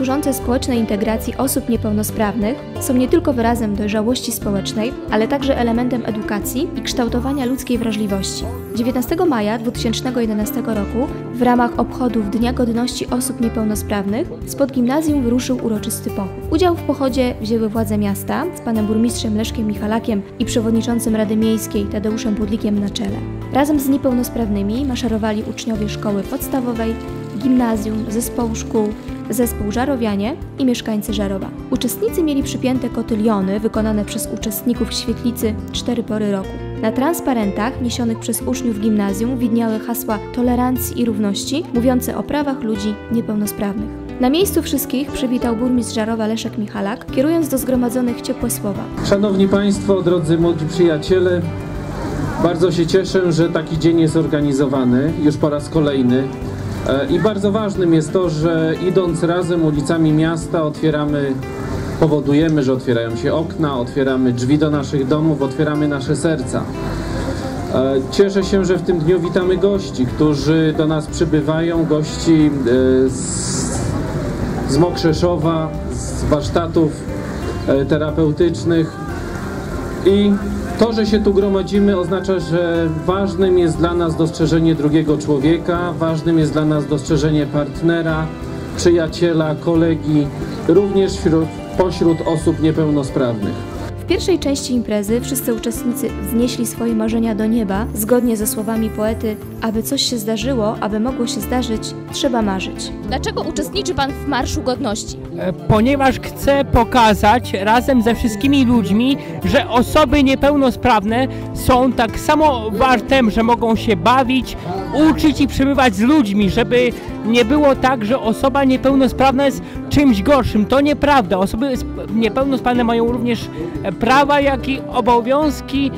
Służące społecznej integracji osób niepełnosprawnych są nie tylko wyrazem dojrzałości społecznej, ale także elementem edukacji i kształtowania ludzkiej wrażliwości. 19 maja 2011 roku w ramach obchodów Dnia Godności Osób Niepełnosprawnych spod gimnazjum wyruszył uroczysty pochód. Udział w pochodzie wzięły władze miasta z panem burmistrzem Leszkiem Michalakiem i przewodniczącym Rady Miejskiej Tadeuszem Budlikiem na czele. Razem z niepełnosprawnymi maszerowali uczniowie szkoły podstawowej, gimnazjum, zespołu szkół, zespół Żarowianie i mieszkańcy Żarowa. Uczestnicy mieli przypięte kotyliony wykonane przez uczestników świetlicy cztery pory roku. Na transparentach niesionych przez uczniów gimnazjum widniały hasła tolerancji i równości, mówiące o prawach ludzi niepełnosprawnych. Na miejscu wszystkich przywitał burmistrz Żarowa Leszek Michalak, kierując do zgromadzonych ciepłe słowa. Szanowni Państwo, drodzy młodzi przyjaciele, bardzo się cieszę, że taki dzień jest organizowany już po raz kolejny. E, I bardzo ważnym jest to, że idąc razem ulicami miasta otwieramy, powodujemy, że otwierają się okna, otwieramy drzwi do naszych domów, otwieramy nasze serca. E, Cieszę się, że w tym dniu witamy gości, którzy do nas przybywają, gości e, z, z Mokrzeszowa, z warsztatów terapeutycznych i to, że się tu gromadzimy oznacza, że ważnym jest dla nas dostrzeżenie drugiego człowieka, ważnym jest dla nas dostrzeżenie partnera, przyjaciela, kolegi, również wśród, pośród osób niepełnosprawnych. W pierwszej części imprezy wszyscy uczestnicy wznieśli swoje marzenia do nieba, zgodnie ze słowami poety: Aby coś się zdarzyło, aby mogło się zdarzyć, trzeba marzyć. Dlaczego uczestniczy Pan w Marszu Godności? E, ponieważ chcę pokazać razem ze wszystkimi ludźmi, że osoby niepełnosprawne są tak samo warte, że mogą się bawić, uczyć i przebywać z ludźmi, żeby nie było tak, że osoba niepełnosprawna jest czymś gorszym. To nieprawda. Osoby sp- niepełnosprawne mają również e, prawa, jak i obowiązki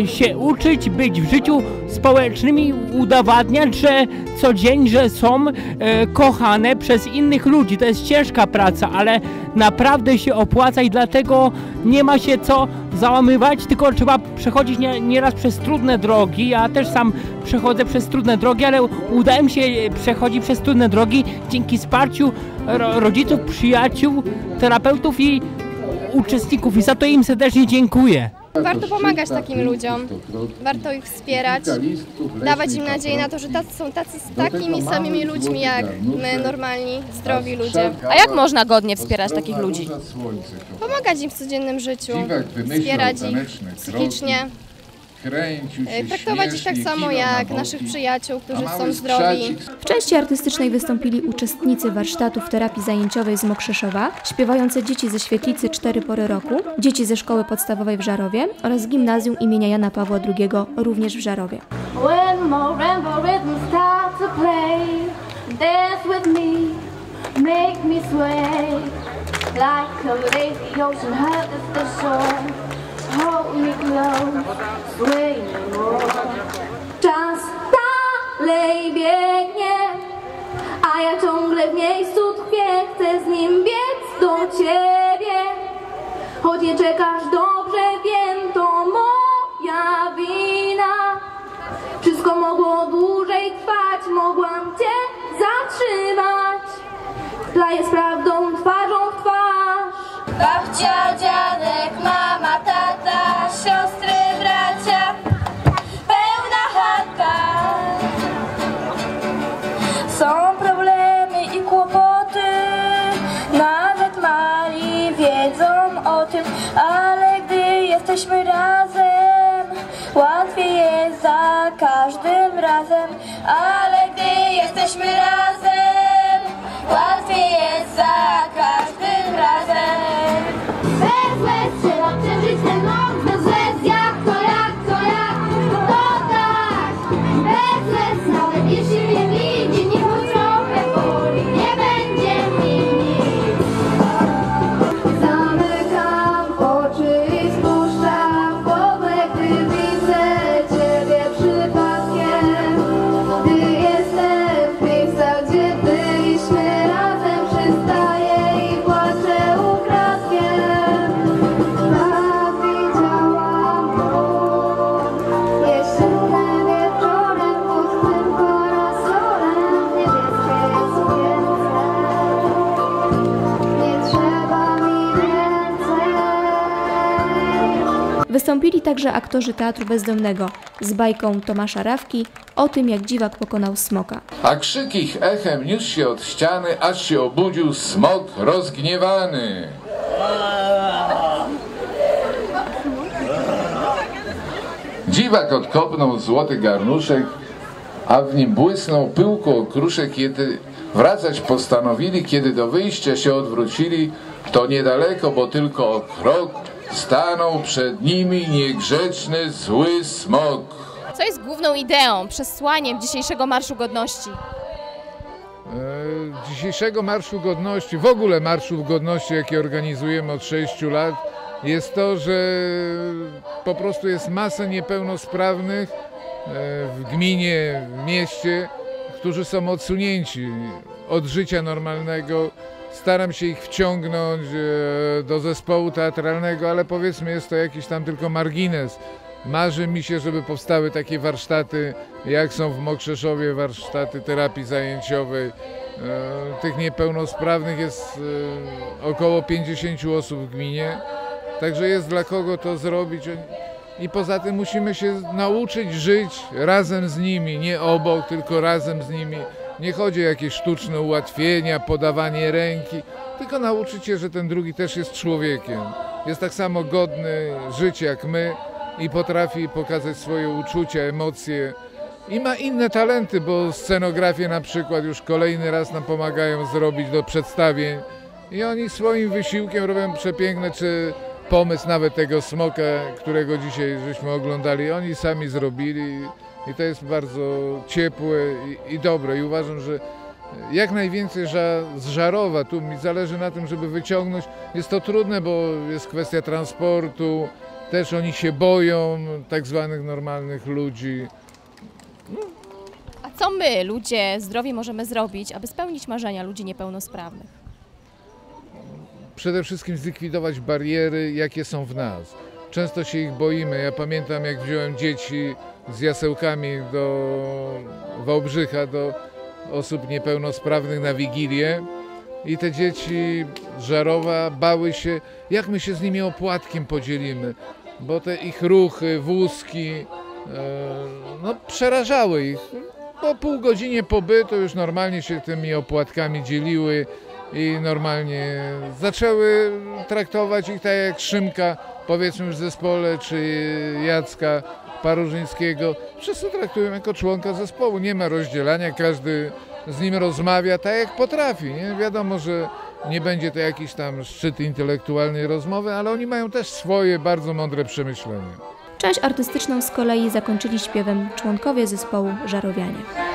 e, się uczyć, być w życiu społecznym i udowadniać, że co dzień, że są e, kochane przez innych ludzi. To jest ciężka praca, ale naprawdę się opłaca i dlatego nie ma się co załamywać, tylko trzeba przechodzić nie- nieraz przez trudne drogi. Ja też sam przechodzę przez trudne drogi, ale udaje mi się przechodzić przez trudne drogi dzięki wsparciu ro, rodziców, przyjaciół, terapeutów i uczestników i za to im serdecznie dziękuję. Warto pomagać takim ludziom, warto ich wspierać, dawać im nadzieję na to, że tacy są tacy z takimi samymi ludźmi jak my, normalni, zdrowi ludzie. A jak można godnie wspierać takich ludzi? Pomagać im w codziennym życiu, wspierać ich psychicznie, e, traktować ich tak samo jak naszych przyjaciół, którzy są zdrowi. W części artystycznej wystąpili uczestnicy warsztatów terapii zajęciowej z Mokrzeszowa, śpiewające dzieci ze świetlicy cztery pory roku, dzieci ze szkoły podstawowej w Żarowie oraz gimnazjum imienia Jana Pawła II również w Żarowie. When marimba rhythms start to play, dance with me, make me sway. Like a lazy ocean heard the shore, Czas dalej biegnie, a ja ciągle w miejscu tkwię, chcę z nim biec do ciebie. Choć nie czekasz, dobrze wiem, to moja wina. Wszystko mogło dłużej trwać, mogłam cię zatrzymać. Dla jest prawdą twarzą w twarz. Babcia, Englishman także aktorzy Teatru Bezdomnego z bajką Tomasza Rawki o tym, jak dziwak pokonał smoka. A krzyk ich echem niósł się od ściany, aż się obudził smok rozgniewany. Dziwak odkopnął złoty garnuszek, a w nim błysnął pyłku okruszek, kiedy wracać postanowili, kiedy do wyjścia się odwrócili, to niedaleko, bo tylko o krok, stanął przed nimi niegrzeczny, zły smok. Co jest główną ideą, przesłaniem dzisiejszego Marszu Godności? E, dzisiejszego Marszu Godności, w ogóle Marszów Godności, jaki organizujemy od 6 lat, jest to, że po prostu jest masa niepełnosprawnych e, w gminie, w mieście, którzy są odsunięci od życia normalnego. Staram się ich wciągnąć e, do zespołu teatralnego, ale powiedzmy jest to jakiś tam tylko margines. Marzy mi się, żeby powstały takie warsztaty, jak są w Mokrzeszowie, warsztaty terapii zajęciowej. E, tych niepełnosprawnych jest około 50 osób w gminie. Także jest dla kogo to zrobić. I poza tym musimy się nauczyć żyć razem z nimi, nie obok, tylko razem z nimi. Nie chodzi o jakieś sztuczne ułatwienia, podawanie ręki, tylko nauczyć się, że ten drugi też jest człowiekiem. Jest tak samo godny żyć jak my i potrafi pokazać swoje uczucia, emocje. I ma inne talenty, bo scenografię na przykład już kolejny raz nam pomagają zrobić do przedstawień. I oni swoim wysiłkiem robią przepiękne czy pomysł nawet tego smoka, którego dzisiaj żeśmy oglądali, oni sami zrobili i to jest bardzo ciepłe i, i dobre i uważam, że jak najwięcej ża z Żarowa, tu mi zależy na tym, żeby wyciągnąć, jest to trudne, bo jest kwestia transportu, też oni się boją tak zwanych normalnych ludzi. A co my, ludzie zdrowi, możemy zrobić, aby spełnić marzenia ludzi niepełnosprawnych? przede wszystkim zlikwidować bariery, jakie są w nas. Często się ich boimy. Ja pamiętam, jak wziąłem dzieci z jasełkami do Wałbrzycha, do osób niepełnosprawnych na Wigilię i te dzieci Żarowa bały się, jak my się z nimi opłatkiem podzielimy, bo te ich ruchy, wózki, e, no, przerażały ich. Po pół godzinie pobytu już normalnie się tymi opłatkami dzieliły i normalnie zaczęły traktować ich tak jak Szymka, powiedzmy w zespole, czy Jacka Parużyńskiego. Wszyscy traktują jako członka zespołu, nie ma rozdzielania, każdy z nim rozmawia tak jak potrafi. Nie? Wiadomo, że nie będzie to jakiś tam szczyt intelektualnej rozmowy, ale oni mają też swoje bardzo mądre przemyślenia. Część artystyczną z kolei zakończyli śpiewem członkowie zespołu Żarowianie.